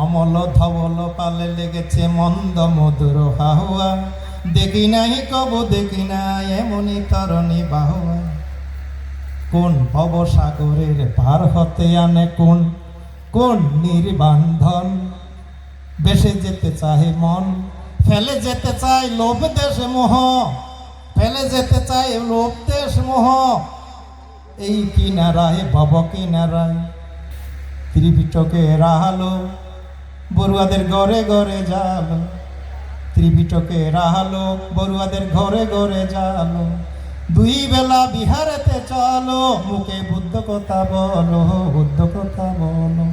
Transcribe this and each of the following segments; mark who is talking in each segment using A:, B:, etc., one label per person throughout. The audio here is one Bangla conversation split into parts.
A: অমল ধবল পালে লেগেছে মন্দ মধুর হাহুয়া। দেখি নাই কব, দেখি নাই এমনি তরণী বাহুয়া। কোন ভবসাগরের পার হতে আনে কোন? কোন নির্বান্ধন বেসে যেতে চাহে মন, ফেলে যেতে চায় লোভ দেশ মোহ। ফেলে যেতে চায় লোভ দেশ মোহ। এই কিনারায়, ভব কিনারায় ত্রিপিটকে রাহালো বড়ুয়াদের ঘরে ঘরে জাল ত্রিপিটকে রাহালো, বড়ুয়াদের ঘরে ঘরে জালো দুই বেলা বিহারেতে চলো, মুখে বুদ্ধ কথা বলো বুদ্ধ কথা বলো।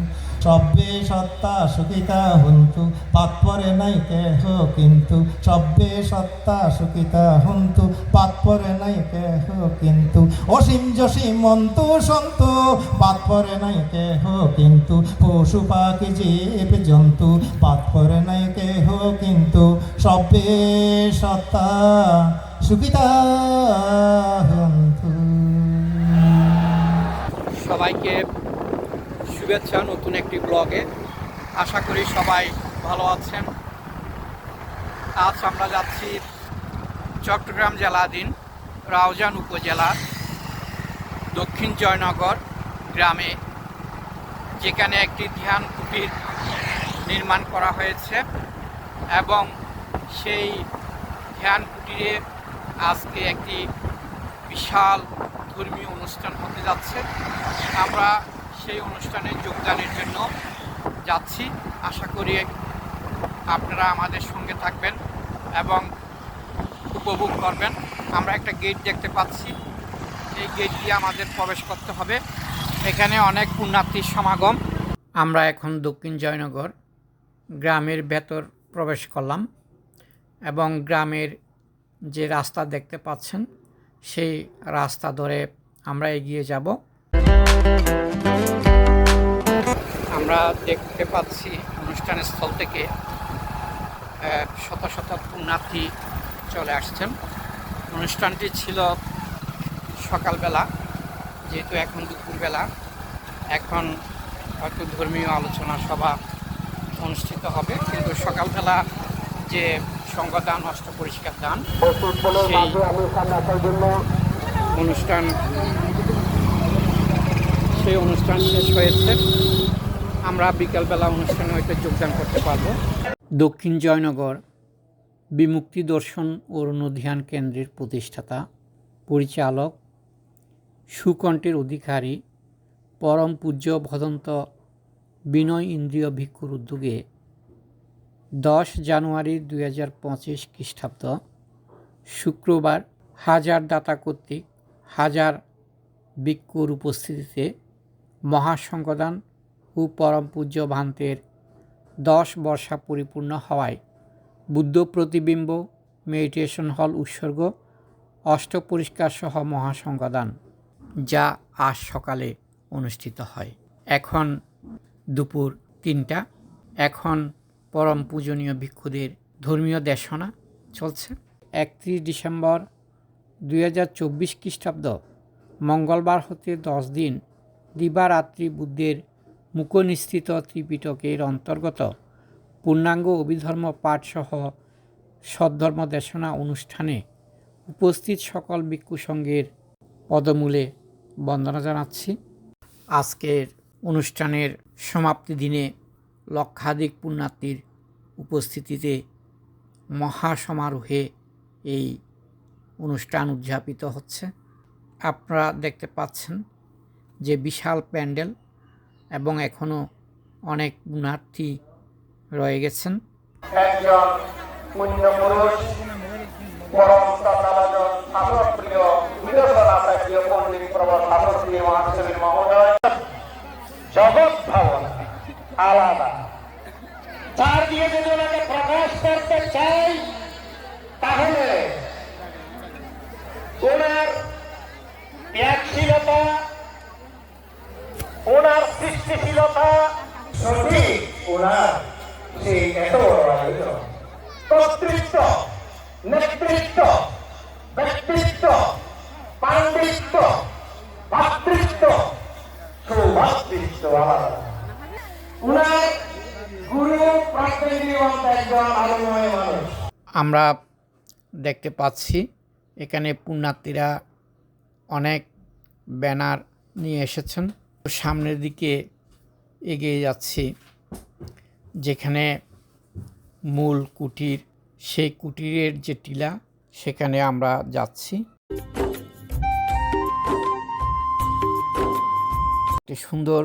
A: সব্যে সত্তা সুখিতা হন্তু পাত পরে নাই কেহ কিন্তু। সব্যে সত্তা সুখিতা হন্তু পাত পরে নাই কেহ কিন্তু। অসীম জসীম মন্তু সন্তু পাত পরে নাই কেহ কিন্তু। পশু পাখি জীব জন্তু পাত পরে নাই কেহ কিন্তু। সব্যে সত্তা সুখিতা হন্তু।
B: সবাইকে শুভেচ্ছা নতুন একটি ব্লগে। আশা করি সবাই ভালো আছেন। আজ আমরা যাচ্ছি চট্টগ্রাম জেলাধীন রাউজান উপজেলা দক্ষিণ জয়নগর গ্রামে, যেখানে একটি ধ্যান কুটির নির্মাণ করা হয়েছে এবং সেই ধ্যান কুটিরে আজকে একটি বিশাল ধর্মীয় অনুষ্ঠান হতে যাচ্ছে। আমরা সেই অনুষ্ঠানে যোগদানের জন্য যাচ্ছি। আশা করি আপনারা আমাদের সঙ্গে থাকবেন এবং উপভোগ করবেন। আমরা একটা গেট দেখতে পাচ্ছি। এই গেট দিয়ে আমাদের প্রবেশ করতে হবে। এখানে অনেক পুণ্যার্থীর সমাগম। আমরা এখন দক্ষিণ জয়নগর গ্রামের ভেতর প্রবেশ করলাম এবং গ্রামের যে রাস্তা দেখতে পাচ্ছেন, সেই রাস্তা ধরে আমরা এগিয়ে যাব। আমরা দেখতে পাচ্ছি অনুষ্ঠান স্থল থেকে শত শত পুণ্যার্থী চলে আসছেন। অনুষ্ঠানটি ছিল সকালবেলা, যেহেতু এখন দুপুরবেলা। এখন হয়তো ধর্মীয় আলোচনা সভা অনুষ্ঠিত হবে, কিন্তু সকালবেলা যে সংঘদান অষ্ট পরিষ্কার দান, সেই অনুষ্ঠান সেই অনুষ্ঠান শেষ হয়েছে। আমরা বিকালবেলা অনুষ্ঠানে হয়তো যোগদান করতে পারব। দক্ষিণ জয়নগর বিমুক্তি দর্শন ও অনুধ্যান কেন্দ্রের প্রতিষ্ঠাতা, পরিচালক, সুকণ্ঠের অধিকারী, পরম পূজ্য ভদন্ত বিনয় ইন্দ্রিয় ভিক্ষুর উদ্যোগে দশ জানুয়ারি দুই হাজার পঁচিশ খ্রিস্টাব্দ, শুক্রবার হাজার দাতা কর্তৃক হাজার ভিক্ষুর উপস্থিতিতে মহাসংগদান পরম পূজ্য ভান্তের দশ বর্ষা পরিপূর্ণ হওয়ায় বুদ্ধ প্রতিবিম্ব মেডিটেশন হল উৎসর্গ, অষ্ট পরিষ্কার সহ মহাসংগদান, যা আজ সকালে অনুষ্ঠিত হয়। এখন দুপুর তিনটা। এখন পরম পূজনীয় ভিক্ষুদের ধর্মীয় দেশনা চলছে। একত্রিশ ডিসেম্বর দুই হাজার চব্বিশ খ্রিস্টাব্দ, মঙ্গলবার হতে দশ দিন দিবারাত্রি বুদ্ধের মুখনিস্থিত ত্রিপিটকের অন্তর্গত পূর্ণাঙ্গ অভিধর্ম পাঠসহ সদ্ধর্ম দেশনা অনুষ্ঠানে উপস্থিত সকল ভিক্ষু সঙ্গের পদমূলে বন্দনা জানাচ্ছি। আজকের অনুষ্ঠানের সমাপ্তি দিনে লক্ষাধিক পুণ্যার্থীর উপস্থিতিতে মহাসমারোহে এই অনুষ্ঠান উদযাপিত হচ্ছে। আপনারা দেখতে পাচ্ছেন যে বিশাল প্যান্ডেল এবং এখনও অনেক পুণ্যার্থী রয়ে গেছেন।
C: একজন আলাদা। যদি প্রকাশ করতে তাহলে ওনার ত্যাগশীলতা ওনার সৃষ্টিশীলতা ওনার সেই এত কর্তৃত্ব, নেতৃত্ব, ব্যক্তিত্ব, পাণ্ডিত্য, ভাতৃত্ব, সৌভাতৃত্ব প্রকৃতিবন্ত একজন মানুষ।
B: আমরা দেখতে পাচ্ছি, এখানে পুণ্যার্থীরা অনেক ব্যানার নিয়ে এসেছেন। সামনের দিকে এগিয়ে যাচ্ছি, যেখানে মূল কুটির, সেই কুটিরের যে টিলা, সেখানে আমরা যাচ্ছি। একটি সুন্দর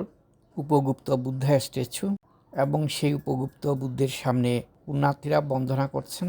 B: উপগুপ্ত বুদ্ধা স্ট্যাচু এবং সেই উপগুপ্ত বুদ্ধের সামনে পুণ্যার্থীরা বন্দনা করছেন।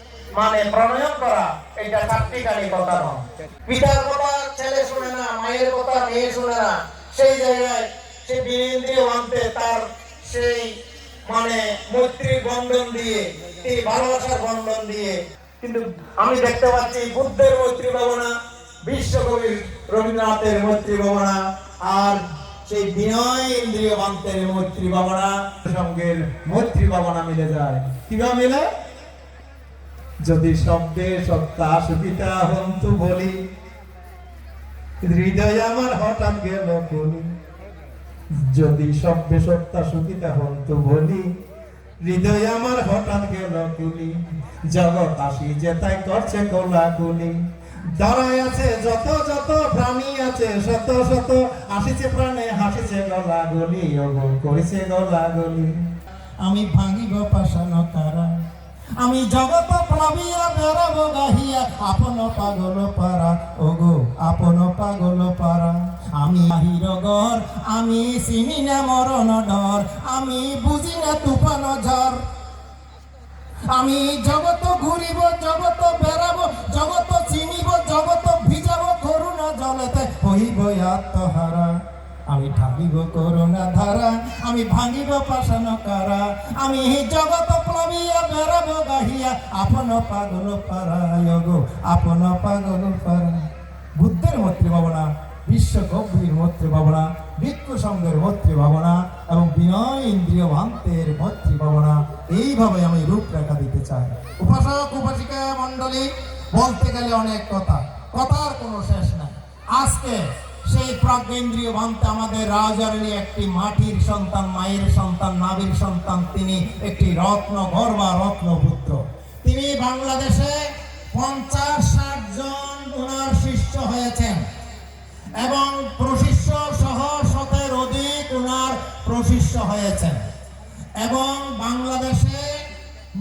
C: মানে প্রণয়ন করা, এটা চারটিখানি কথা নয়। পিতার কথা ছেলে শুনে না, মায়ের কথা মেয়ে শুনে না, সেই জায়গায় সে বীরেন্দ্রীয় মানতে তার সেই মানে মৈত্রীর বন্ধন দিয়ে, এই ভালোবাসার বন্ধন দিয়ে। কিন্তু আমি দেখতে পাচ্ছি বুদ্ধের মৈত্রী ভাবনা বিশ্বকবি রবীন্দ্রনাথের মৈত্রী ভাবনা, আর সেই বিনয় ইন্দ্রিয় বান্তের মৈত্রী ভাবনা সঙ্গের মৈত্রী ভাবনা মিলে যায়। কীভাবে মিলে? যদি শব্দে সত্তা সুবিতা হন্তু বলি, হৃদয় আমার হঠাৎ গেল বলি। যদি শব্দে সত্তা সুবিতা হন্তু বলি, হৃদয় আমার হঠাৎ গেল কুলি জগৎ আসি যেতাই করছে কোলাকুলি। দাঁড়ায় আছে যত যত প্রাণী আছে, শত শত আসিছে প্রাণে, হাসিছে গলা গলি করিছে গলা গলি
A: আমি ভাঙিব পাশান কারা আমি জগত প্লাবিয়া বেড়াব গাহিয়া আপন পাগল পারা ওগো, আপন পাগল পারা আমি আহির গর আমি চিনি না মরণ ডর। আমি বুঝি না তুফান ঝড়। আমি জগত ঘুরিব, জগত বেড়াব, জগত চিনিব জগত ভিজাব, করুণা জলেতে হইব আত্মহারা। আমি ঢাবিব করুণা ধারা, আমি ভাঙিব পাশান কারা, আমি জগত প্লবিয়া, বেড়াব গাহিয়া আপন পাগল পারা গো, আপন পাগল পারা বুদ্ধের মৈত্রী ভাবনা, বিশ্ব গভীর মৈত্রী ভাবনা মৈত্রী ভাবনা, এবং বিনয় ইন্দ্রিয় ভান্তের মৈত্রী ভাবনা, এইভাবে আমি রূপরেখা দিতে চাই। উপাসক, উপাসিকা, মণ্ডলী, বলতে গেলে অনেক কথা, কথার কোনো শেষ নাই। আজকে সেই প্রাজ্ঞেন্দ্রীয় ভান্তে আমাদের রাজারণী একটি মাটির সন্তান, মায়ের সন্তান নাবির সন্তান, তিনি একটি রত্ন গর্বা রত্ন পুত্র তিনি বাংলাদেশে পঞ্চাশ ষাট জন ওনার শিষ্য হয়েছেন এবং প্রশিষ্য সহ শতের অধিক ওনার প্রশিষ্য হয়েছেন এবং বাংলাদেশে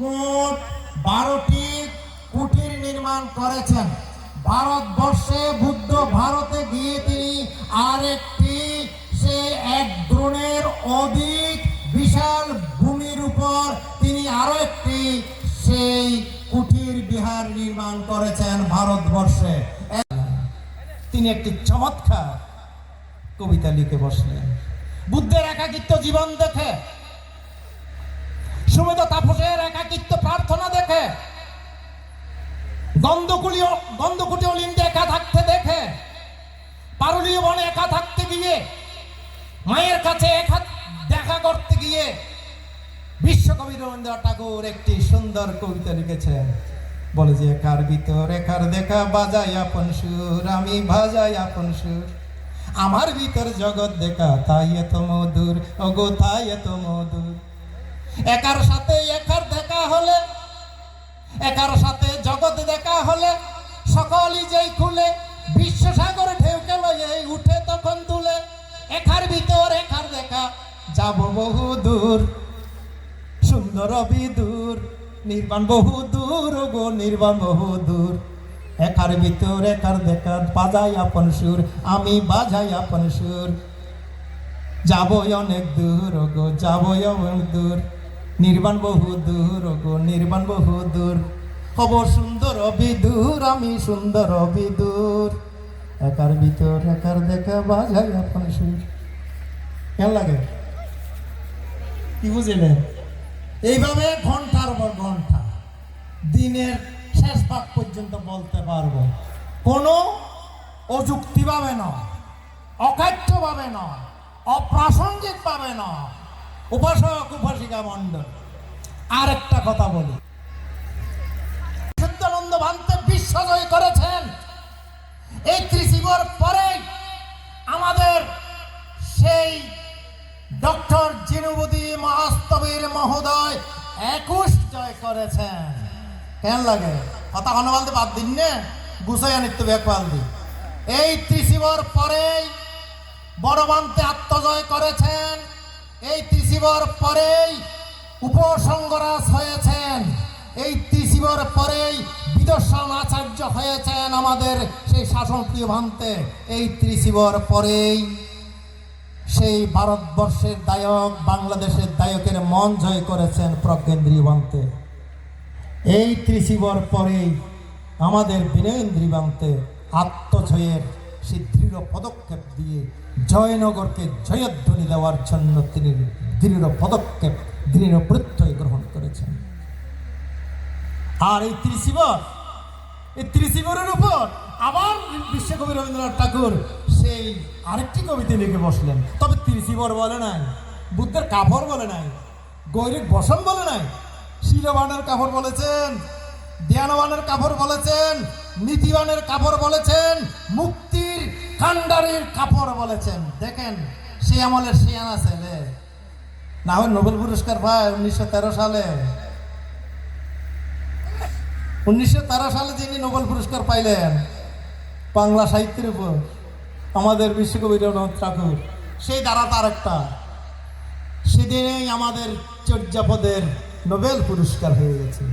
A: মোট বারোটি কুটির নির্মাণ করেছেন। ভারতবর্ষে বুদ্ধ ভারতে গিয়ে তিনি আরেকটি, সে এক দ্রোণের অধিক বিশাল ভূমির উপর তিনি আরও একটি, সেই কুটির বিহার নির্মাণ করেছেন ভারতবর্ষে। তিনি একটি চমৎকার কবিতা লিখে বসলেন। বুদ্ধের একাকিত্ব জীবন দেখে, সুমেধ তাপসের একাকিত্ব প্রার্থনা দেখে গন্ধকুলীয় গন্ধকুটি অলিন্দে একা থাকতে দেখে। পারুলীয় বনে একা থাকতে গিয়ে, মায়ের কাছে একা দেখা করতে গিয়ে বিশ্বকবি রবীন্দ্রনাথ ঠাকুর একটি সুন্দর কবিতা লিখেছেন। বলে যে একার ভিতর একার দেখা বাজাই আপন সুর, আমি বাজাই আপন সুর। আমার ভিতর জগৎ দেখা, তাই এত মধুর, ওগো তাই এত মধুর। একার সাথে একার দেখা হলে একার সাথে জগৎ দেখা হলে সকলই যেই খুলে বিশ্ব সাগরে ঢেউ গেল উঠে তখন তুলে। একার ভিতর একার দেখা, যাব বহু দূর, সুন্দর বিদূর, নির্বাণ বহু দূর গো, নির্বাণ বহু দূর। একার ভিতর একার দেখা, বাজাই আপন সুর, আমি বাজাই আপন সুর। যাবই অনেক দূর গো, যাবই অনেক দূর। নির্বাণ বহু দূর গো, নির্বাণ বহু দূর। হব সুন্দর, বিদূর, আমি সুন্দর, বিদূর। একার ভিতর, একার দেখা বাজাই আপন সুর। কেমন লাগে? কি বুঝলেন এইভাবে ঘণ্টার পর ঘণ্টা, দিনের শেষ ভাগ পর্যন্ত বলতে পারব। কোনো অযুক্তি পাবে না অকাঠ্য পাবে না অপ্রাসঙ্গিক না উপাসক উপাসিকা মণ্ডল আর একটা কথা বলি। সত্যানন্দ ভান্তে বিশ্বজয় করেছেন, এই ত্রিশিবর পরে আমাদের সেই ডক্টর জিনুবুদ্দি মহাস্তবীর মহোদয় একুশ জয় করেছেন। কেন লাগে? কথা বলতে বাদ দিন নে গুছাই আনিত ব্যাগ পালদি এই ত্রিশিবর পরেই বড়বান্তে আত্মজয় করেছেন এই ত্রিশিবর পরেই উপসংগরাজ হয়েছেন। এই ত্রিশিবর পরেই বিদর্শন আচার্য হয়েছেন আমাদের সেই শাসনপ্রিয় ভান্তে এই ত্রিশিবর পরেই সেই ভারতবর্ষের দায়ক, বাংলাদেশের দায়কের মন জয় করেছেন প্রজ্ঞেন্দ্রী বান্তে এই ত্রিশিবর পরেই আমাদের বিনয়েন্দ্রী বান্তে আত্মজয়ের সেই দৃঢ় পদক্ষেপ দিয়ে জয়নগরকে জয়ধ্বনি দেওয়ার জন্য তিনি দৃঢ় পদক্ষেপ, দৃঢ় প্রত্যয় গ্রহণ করেছেন। আর এই ত্রিশিবর, এই ত্রিশিবরের উপর আবার বিশ্বকবি রবীন্দ্রনাথ ঠাকুর সেই আরেকটি কবিতা লিখে বসলেন। তবে ত্রিশিবর বলে নাই, বুদ্ধের কাপড় বলে নাই, গৈরিক বসন বলে নাই, শিলবানের কাপড় বলেছেন ধ্যানবানের কাপড় বলেছেন, নীতিবানের কাপড় বলেছেন মুক্তির কান্ডারির কাপড় বলেছেন। দেখেন, সে আমলের শিয়ানা ছেলে। না হয় নোবেল পুরস্কার পায় উনিশশো তেরো সালে। উনিশশো তেরো সালে যিনি নোবেল পুরস্কার পাইলেন, বাংলা সাহিত্যের উপর, আমাদের বিশ্বকবি রবীন্দ্রনাথ ঠাকুর, সেই দ্বারা তার একটা। সেদিনেই আমাদের চর্যাপদের নোবেল পুরস্কার হয়ে গেছে।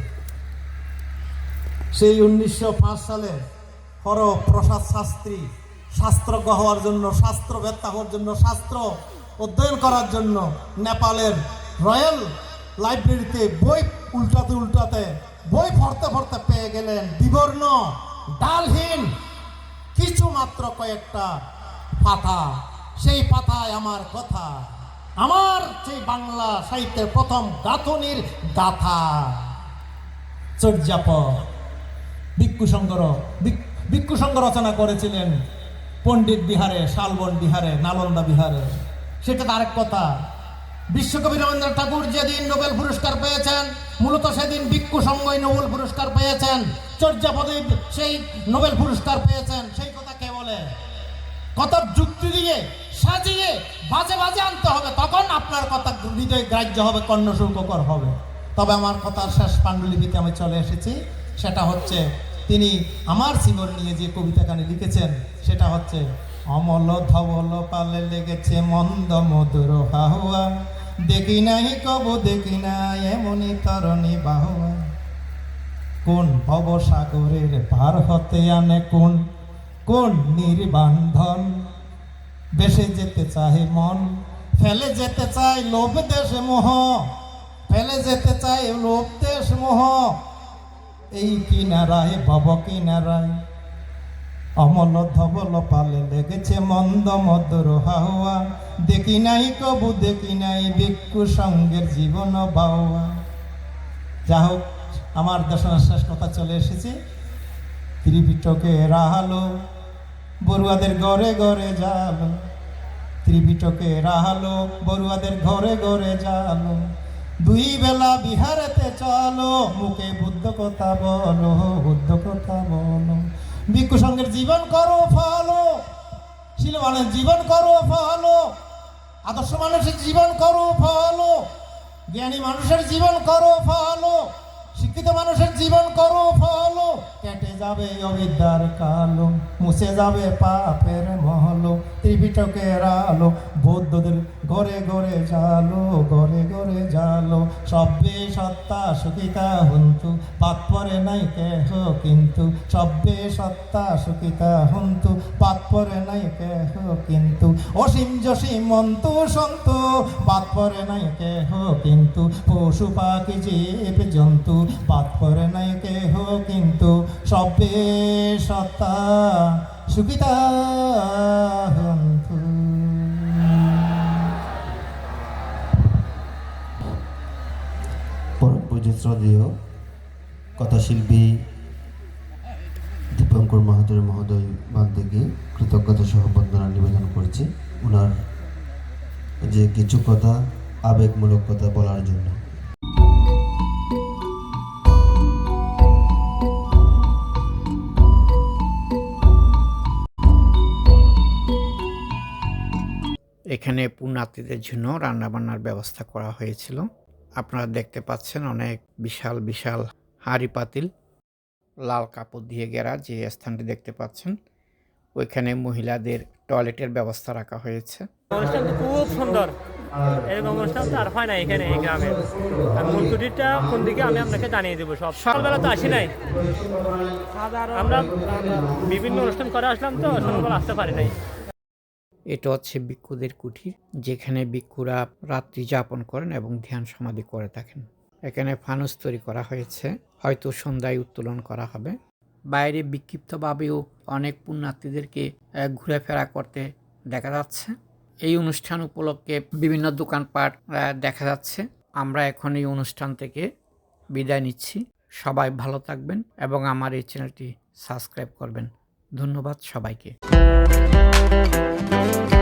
A: সেই উনিশশো পাঁচ সালে হর প্রসাদ শাস্ত্রী শাস্ত্রজ্ঞ হওয়ার জন্য শাস্ত্র শাস্ত্রবেত্তা হওয়ার জন্য, শাস্ত্র অধ্যয়ন করার জন্য নেপালের রয়্যাল লাইব্রেরিতে বই উল্টাতে উল্টাতে, বই পড়তে পড়তে পেয়ে গেলেন বিবর্ণ ডালহীন কিছু মাত্র কয়েকটা পাতা। সেই পাতায় আমার কথা, আমার সেই বাংলা সাহিত্যের প্রথম গাঁথনির গাথা। চর্যাপ ভিক্ষু সংগ্র ভিক্ষু সংঘ রচনা করেছিলেন পণ্ডিত বিহারে, শালবন বিহারে, নালন্দা বিহারে। সেটা আরেক কথা। বিশ্বকবি রবীন্দ্রনাথ ঠাকুর যেদিন নোবেল পুরস্কার পেয়েছেন, মূলত সেদিন ভিক্ষু সংঘই নোবেল পুরস্কার পেয়েছেন। চর্যাপদে সেই নোবেল পুরস্কার পেয়েছেন, সেই কথা কে বলে? কত যুক্তি দিয়ে, সাজিয়ে, বাজে বাজে আনতে হবে, তখন আপনার কথা হৃদয় গ্রাহ্য হবে, কর্ণ শুল্ককর হবে। তবে আমার কথার শেষ পাণ্ডুলিপিতে আমি চলে এসেছি। সেটা হচ্ছে, তিনি আমার জীবন নিয়ে যে কবিতা কবিতাখানি লিখেছেন সেটা হচ্ছে অমল ধবল পালে লেগেছে মন্দ মধুর হাহুয়া। দেখি নাই কব, দেখি নাই এমনি তরণী বাহুয়া। কোন ভবসাগরের পার হতে আনে কোন? কোন নির্বান্ধন বেসে যেতে চাহে মন, ফেলে যেতে চায় লোভ দেশ মোহ। ফেলে যেতে চায় লোভ দেশ মোহ। এই কিনারায়, ভব কিনারায় অমল ধবল পালে লেগেছে মন্দ মধুর হাওয়া। দেখি নাই কবু, দেখি নাই ভিক্ষু সঙ্গের জীবন বাওয়া। যা হোক, আমার দর্শনের শেষ কথা চলে এসেছে। ত্রিপিটকে রাহালো, বড়ুয়াদের ঘরে ঘরে জালো। ত্রিপিটকে রাহালো, বড়ুয়াদের ঘরে ঘরে জালো। দুই বেলা বিহারেতে চলো, মুখে বুদ্ধ কথা বলো বুদ্ধ কথা বলো। ভিক্ষু সঙ্গের জীবন করো, ফলো। শিলমানের জীবন করো, ফলো। আদর্শ মানুষের জীবন করো, ফলো। জ্ঞানী মানুষের জীবন করো, ফলো। শিক্ষিত মানুষের জীবন করো, ফলো। কেটে যাবে অবিদ্যার কালো, মুছে যাবে পাপের মহলো। ত্রিপিটকের আলো, বৌদ্ধদের ঘরে ঘরে জালো, ঘরে ঘরে জালো। সব্বে সত্তা সুখিতা হন্তু পাত পরে নাই কেহ কিন্তু। সব্বে সত্তা সুখিতা হন্তু পাত পরে নাই কেহ কিন্তু। অসীম জসীম মন্তু সন্ত পাত পরে নাই কেহ কিন্তু। পশু পাখি, জীব জন্তু পাত পরে নাই কেহ কিন্তু। সব্বে সত্তা সুখিতা
D: পরম শ্রদ্ধেয় কথাশিল্পী দীপঙ্কর মাহাতোর মহোদয় বান্ধবীকে কৃতজ্ঞতা সহ বন্দনা নিবেদন করছি ওনার যে কিছু কথা, আবেগমূলক কথা বলার জন্য।
B: এখানে পুণ্যার্থীদের জন্য রান্নাবান্নার ব্যবস্থা করা হয়েছিল। আপনারা দেখতে পাচ্ছেন অনেক বিশাল বিশাল হাঁড়ি পাতিল, লাল কাপড় দিয়ে ঘেরা যে স্থানটি দেখতে পাচ্ছেন। ওইখানে মহিলাদের টয়লেটের ব্যবস্থা রাখা হয়েছে।
E: খুব সুন্দর। এরকম আর হয় না এখানে, এই গ্রামে। আমি আপনাকে জানিয়ে দেবো সব। সকালবেলা তো আসি নাই। আমরা বিভিন্ন অনুষ্ঠান করে আসলাম তো সকালবেলা আসতে পারি নাই।
B: এটা হচ্ছে ভিক্ষুদের কুঠির যেখানে ভিক্ষুরা রাত্রি যাপন করেন এবং ধ্যান সমাধি করে থাকেন। এখানে ফানুস তৈরি করা হয়েছে, হয়তো সন্ধ্যায় উত্তোলন করা হবে। বাইরে বিক্ষিপ্তভাবেও অনেক পুণ্যার্থীদেরকে ঘুরেফেরা করতে দেখা যাচ্ছে। এই অনুষ্ঠান উপলক্ষে বিভিন্ন দোকানপাট দেখা যাচ্ছে। আমরা এখন এই অনুষ্ঠান থেকে বিদায় নিচ্ছি। সবাই ভালো থাকবেন এবং আমার এই চ্যানেলটি সাবস্ক্রাইব করবেন। ধন্যবাদ সবাইকে। Thank you.